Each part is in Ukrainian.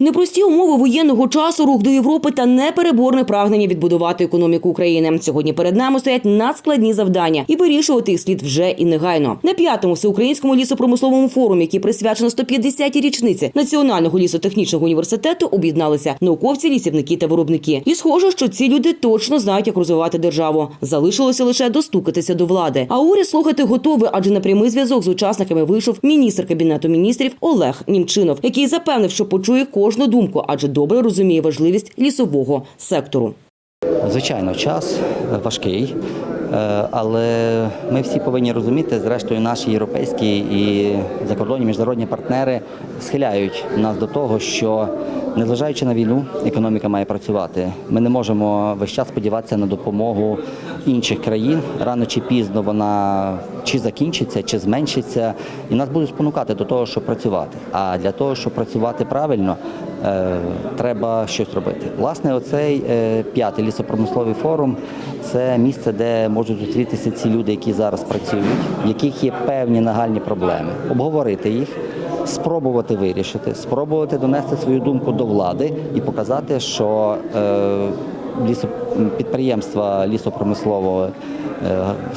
Непрості умови воєнного часу, рух до Європи та непереборне прагнення відбудувати економіку України. Сьогодні перед нами стоять надскладні завдання, і вирішувати їх слід вже і негайно. На п'ятому всеукраїнському лісопромисловому форумі, який присвячено 150-й річниці Національного лісотехнічного університету, об'єдналися науковці, лісівники та виробники. І схоже, що ці люди точно знають, як розвивати державу. Залишилося лише достукатися до влади. А уряд слухати готовий, адже на прямий зв'язок з учасниками вийшов міністр кабінету міністрів Олег Німчинов, який запевнив, що почує кожну думку, адже добре розуміє важливість лісового сектору. Звичайно, час важкий, але ми всі повинні розуміти, зрештою, наші європейські і закордонні міжнародні партнери схиляють нас до того, що незважаючи на війну, економіка має працювати. Ми не можемо весь час сподіватися на допомогу інших країн. Рано чи пізно вона чи закінчиться, чи зменшиться, і нас будуть спонукати до того, щоб працювати. А для того, щоб працювати правильно, е, треба щось робити. Власне, оцей е, п'ятий лісопромисловий форум це місце, де можуть зустрітися ці люди, які зараз працюють, в яких є певні нагальні проблеми, обговорити їх. Спробувати вирішити, спробувати донести свою думку до влади і показати, що е, підприємства лісопромислового е,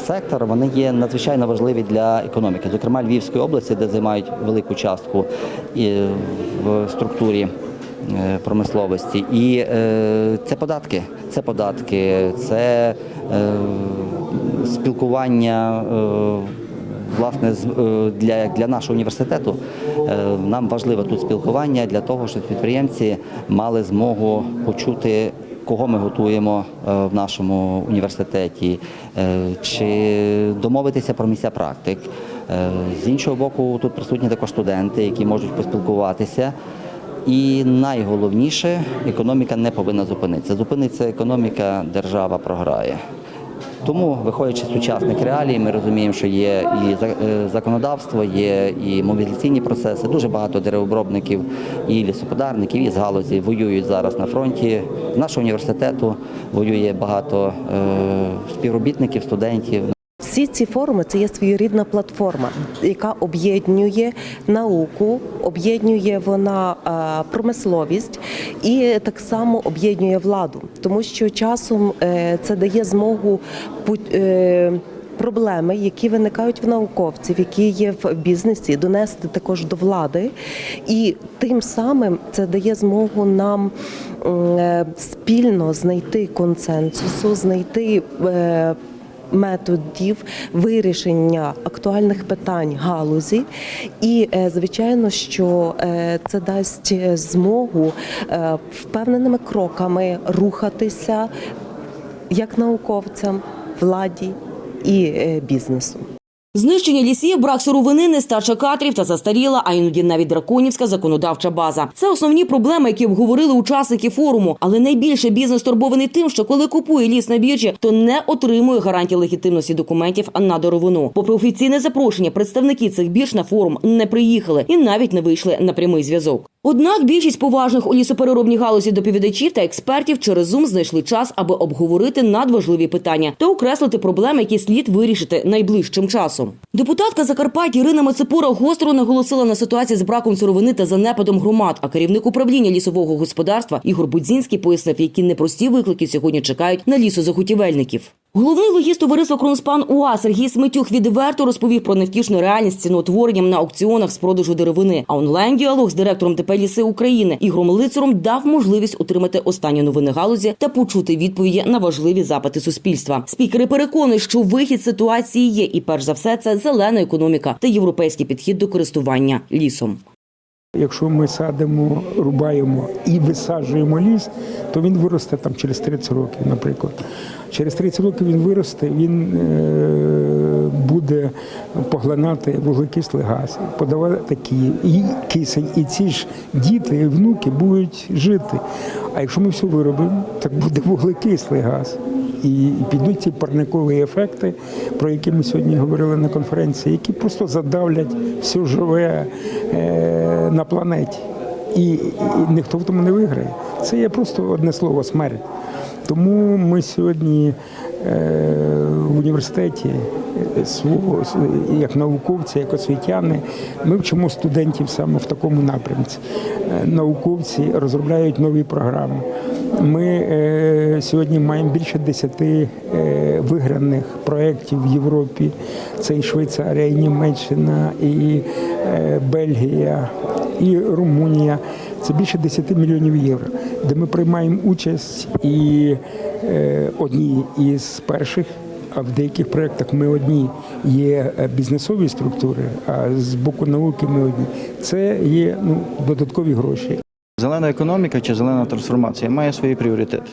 сектора вони є надзвичайно важливі для економіки. Зокрема, Львівської області, де займають велику частку в структурі е, промисловості. І е, це податки, це податки, це е, спілкування. Е, Власне, е, для, для нашого університету е, нам важливо тут спілкування для того, щоб підприємці мали змогу почути, кого ми готуємо в нашому університеті, чи домовитися про місця практик. З іншого боку, тут присутні також студенти, які можуть поспілкуватися. І найголовніше, економіка не повинна зупинитися. Зупиниться економіка, держава програє. Тому, виходячи з сучасних реалій, ми розуміємо, що є і е, законодавство, є і мобілізаційні процеси. Дуже багато деревообробників і лісоподарників із галузі воюють зараз на фронті. З нашого університету воює багато е, співробітників, студентів. Всі ці форуми це є своєрідна платформа, яка об'єднує науку, об'єднує вона е, промисловість і так само об'єднує владу, тому що часом е, це дає змогу е, Проблеми, які виникають в науковців, які є в бізнесі, донести також до влади, і тим самим це дає змогу нам спільно знайти консенсусу, знайти методів вирішення актуальних питань галузі, і е, звичайно, що е, це дасть змогу е, впевненими кроками рухатися як науковцям, владі і бізнесу. Знищення лісів, брак сировини, нестача кадрів та застаріла, а іноді навіть драконівська законодавча база. Це основні проблеми, які обговорили учасники форуму. Але найбільше бізнес турбований тим, що коли купує ліс на біржі, то не отримує гарантії легітимності документів на деревину. Попри офіційне запрошення, представники цих бірж на форум не приїхали і навіть не вийшли на прямий зв'язок. Однак більшість поважних у лісопереробній галузі доповідачів та експертів через Zoom знайшли час, аби обговорити надважливі питання та окреслити проблеми, які слід вирішити найближчим часом. Депутатка Закарпаття Ірина Мацепура гостро наголосила на ситуації з браком сировини та занепадом громад. А керівник управління лісового господарства Ігор Будзінський пояснив, які непрості виклики сьогодні чекають на лісозаготівельників. Головний логіст товариства Кронспан УА Сергій Сметюх відверто розповів про невтішну реальність ціноутворенням на аукціонах з продажу деревини. А онлайн-діалог з директором ТП «Ліси України Ігорем Лицаром дав можливість отримати останні новини галузі та почути відповіді на важливі запити суспільства. Спікери переконують, що вихід ситуації є, і перш за все це зелена економіка та європейський підхід до користування лісом. Якщо ми садимо, рубаємо і висаджуємо ліс, то він виросте там через 30 років, наприклад. Через 30 років він виросте, він е, буде поглинати вуглекислий газ, подавати Київ і кисень. І ці ж діти і внуки будуть жити. А якщо ми все виробимо, так буде вуглекислий газ. І підуть ці парникові ефекти, про які ми сьогодні говорили на конференції, які просто задавлять все живе е, на планеті. І, ніхто в тому не виграє. Це є просто одне слово смерть. Тому ми сьогодні е, в університеті е, свого як науковці, як освітяни, ми вчимо студентів саме в такому напрямці. Науковці розробляють нові програми. Ми е, сьогодні маємо більше 10 е, виграних проєктів в Європі. Це і Швейцарія, і Німеччина, і е, Бельгія, і Румунія. Це більше 10 мільйонів євро, де ми приймаємо участь і одні із перших. А в деяких проєктах ми одні є бізнесові структури, а з боку науки ми одні. Це є ну, додаткові гроші. Зелена економіка чи зелена трансформація має свої пріоритети.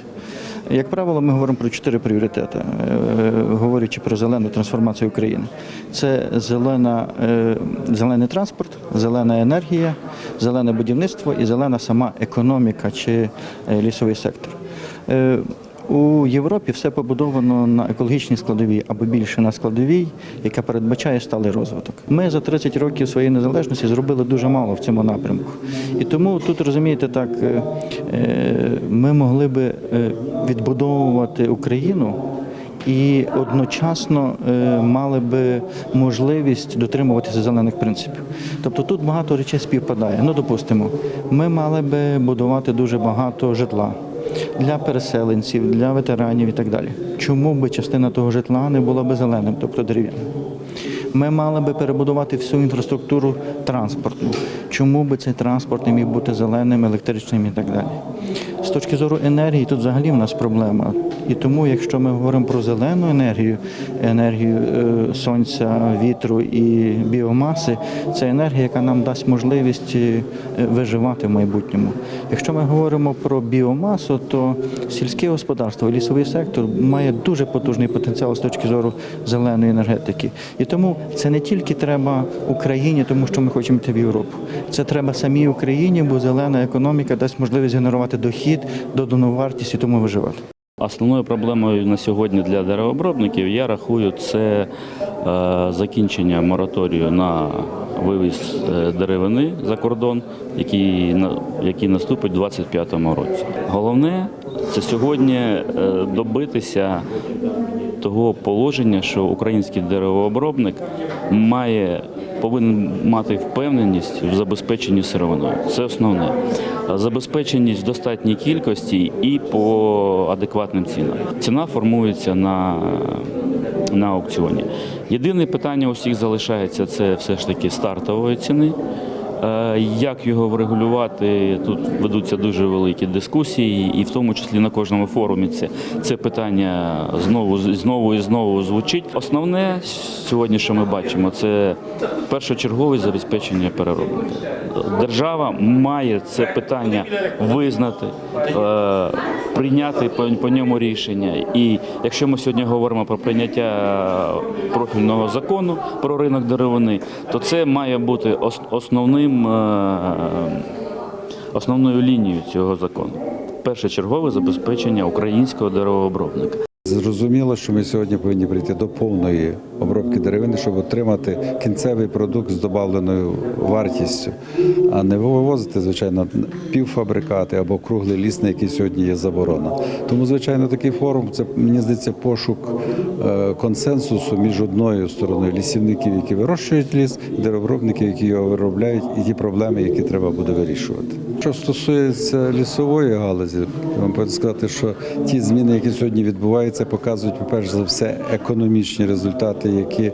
Як правило, ми говоримо про чотири пріоритети, е, говорячи про зелену трансформацію України. Це зелена, е, зелений транспорт, зелена енергія, зелене будівництво і зелена сама економіка чи е, лісовий сектор. У Європі все побудовано на екологічній складовій або більше на складовій, яка передбачає сталий розвиток. Ми за 30 років своєї незалежності зробили дуже мало в цьому напрямку. І тому тут розумієте, так е, е, ми могли би е, відбудовувати Україну. І одночасно мали би можливість дотримуватися зелених принципів. Тобто тут багато речей співпадає. Ну, допустимо, ми мали би будувати дуже багато житла для переселенців, для ветеранів і так далі. Чому би частина того житла не була би зеленим, тобто дерев'яним? Ми мали би перебудувати всю інфраструктуру транспортну. Чому би цей транспорт не міг бути зеленим, електричним і так далі? З точки зору енергії, тут взагалі в нас проблема. І тому, якщо ми говоримо про зелену енергію, енергію е, сонця, вітру і біомаси, це енергія, яка нам дасть можливість е, виживати в майбутньому. Якщо ми говоримо про біомасу, то сільське господарство, лісовий сектор має дуже потужний потенціал з точки зору зеленої енергетики. І тому це не тільки треба Україні, тому що ми хочемо йти в Європу. Це треба самій Україні, бо зелена економіка дасть можливість генерувати дохід, додану вартість і тому виживати. Основною проблемою на сьогодні для деревообробників я рахую це е, закінчення мораторію на вивіз е, деревини за кордон, який, який наступить у 2025 році. Головне це сьогодні е, добитися того положення, що український деревообробник має повинен мати впевненість в забезпеченні сировиною. Це основне. Забезпеченість в достатній кількості і по адекватним цінам. Ціна формується на, на аукціоні. Єдине питання у всіх залишається це все ж таки стартової ціни. Е, Як його врегулювати? Тут ведуться дуже великі дискусії, і в тому числі на кожному форумі це, це питання знову знову і знову звучить. Основне сьогодні, що ми бачимо, це першочергове забезпечення переробника. Держава має це питання визнати, е, прийняти по, по ньому рішення. І якщо ми сьогодні говоримо про прийняття профільного закону про ринок деревини, то це має бути ос- основним, е, основною лінією цього закону. Першочергове забезпечення українського деревообробника. Зрозуміло, що ми сьогодні повинні прийти до повної обробки деревини, щоб отримати кінцевий продукт з додавленою вартістю, а не вивозити, звичайно, півфабрикати або круглий ліс, на який сьогодні є заборона. Тому, звичайно, такий форум це мені здається пошук е, консенсусу між одною стороною лісівників, які вирощують ліс, і деревообробників, які його виробляють, і ті проблеми, які треба буде вирішувати. Що стосується лісової галузі, вам повинен сказати, що ті зміни, які сьогодні відбуваються, показують, по-перше за все, економічні результати, які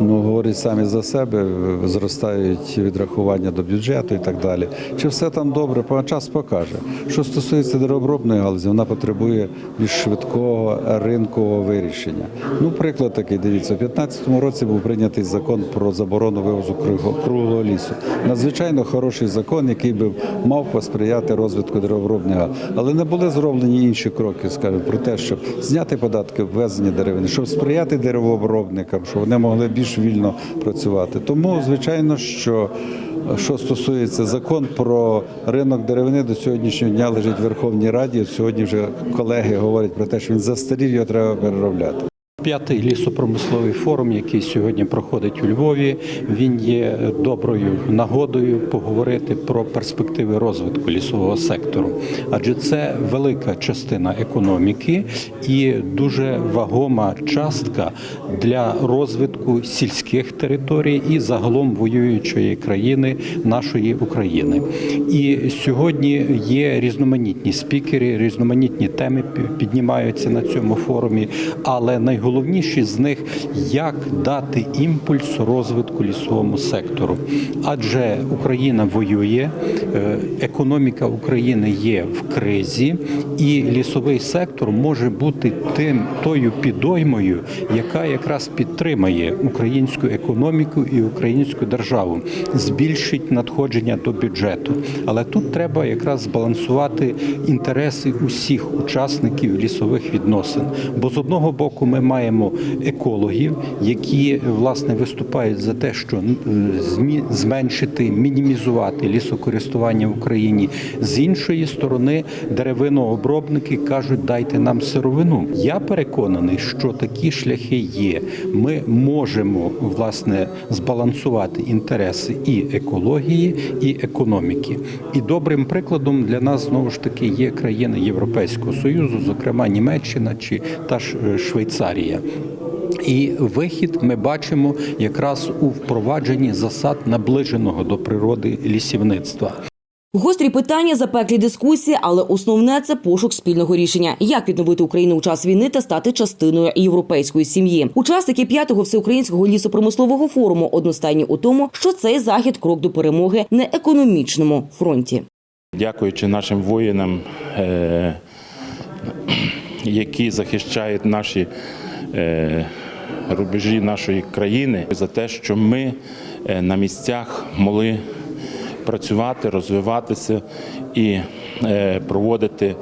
ну, говорять самі за себе, зростають відрахування до бюджету і так далі. Чи все там добре, час покаже. Що стосується деревообробної галузі, вона потребує більш швидкого ринкового вирішення. Ну, приклад такий, дивіться, у 2015 році був прийнятий закон про заборону вивозу круглого лісу. Надзвичайно хороший закон, який би мав посприяти розвитку деревообробної галузі. Але не були зроблені інші кроки, скажімо, про те, щоб зняти податки ввезення деревини, щоб сприяти деревообробникам, щоб вони могли більш вільно працювати. Тому, звичайно, що що стосується закон про ринок деревини до сьогоднішнього дня лежить в Верховній Раді. Сьогодні вже колеги говорять про те, що він застарів, його треба переробляти. П'ятий лісопромисловий форум, який сьогодні проходить у Львові, він є доброю нагодою поговорити про перспективи розвитку лісового сектору, адже це велика частина економіки і дуже вагома частка для розвитку сільських територій і загалом воюючої країни нашої України. І сьогодні є різноманітні спікери, різноманітні теми піднімаються на цьому форумі, але найголовніші з них як дати імпульс розвитку лісовому сектору. Адже Україна воює, е, економіка України є в кризі, і лісовий сектор може бути тим тою підоймою, яка якраз підтримає українську економіку і українську державу, збільшить надходження до бюджету. Але тут треба якраз збалансувати інтереси усіх учасників лісових відносин. Бо з одного боку ми маємо екологів, які власне виступають за те, що зменшити, мінімізувати лісокористування в Україні. З іншої сторони, деревинообробники кажуть, дайте нам сировину. Я переконаний, що такі шляхи є. Ми можемо власне збалансувати інтереси і екології, і економіки. І добрим прикладом для нас знову ж таки є країни Європейського союзу, зокрема Німеччина чи та ж е, Швейцарія. І вихід ми бачимо якраз у впровадженні засад наближеного до природи лісівництва. Гострі питання, запеклі дискусії, але основне це пошук спільного рішення. Як відновити Україну у час війни та стати частиною європейської сім'ї. Учасники п'ятого всеукраїнського лісопромислового форуму одностайні у тому, що цей захід крок до перемоги на економічному фронті. Дякуючи нашим воїнам, е, які захищають наші рубежі нашої країни, за те, що ми е, на місцях могли працювати, розвиватися і е, проводити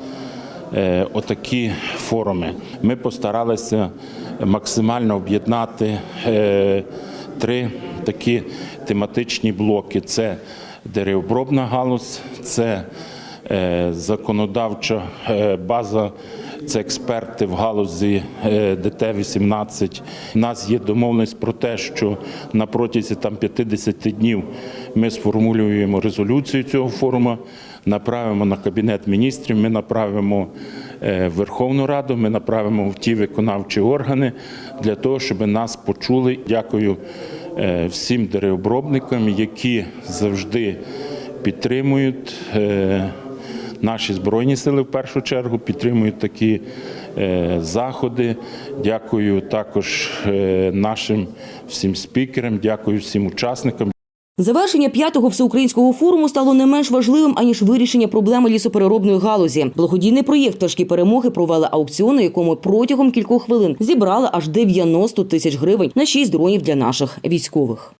е, отакі форуми. Ми постаралися максимально об'єднати е, три такі тематичні блоки: це деревообробна галузь, це е, законодавча е, база, це експерти в галузі е, ДТ-18. У нас є домовленість про те, що на протязі там 50 днів ми сформулюємо резолюцію цього форуму, направимо на Кабінет міністрів, ми направимо е, в Верховну Раду, ми направимо в ті виконавчі органи для того, щоб нас почули. Дякую е, всім деревообробникам, які завжди підтримують. Наші збройні сили в першу чергу підтримують такі е, заходи. Дякую також е, нашим всім спікерам, дякую всім учасникам. Завершення п'ятого всеукраїнського форуму стало не менш важливим аніж вирішення проблеми лісопереробної галузі. Благодійний проєкт «Тяжкі перемоги провели аукціон, на якому протягом кількох хвилин зібрали аж 90 тисяч гривень на шість дронів для наших військових.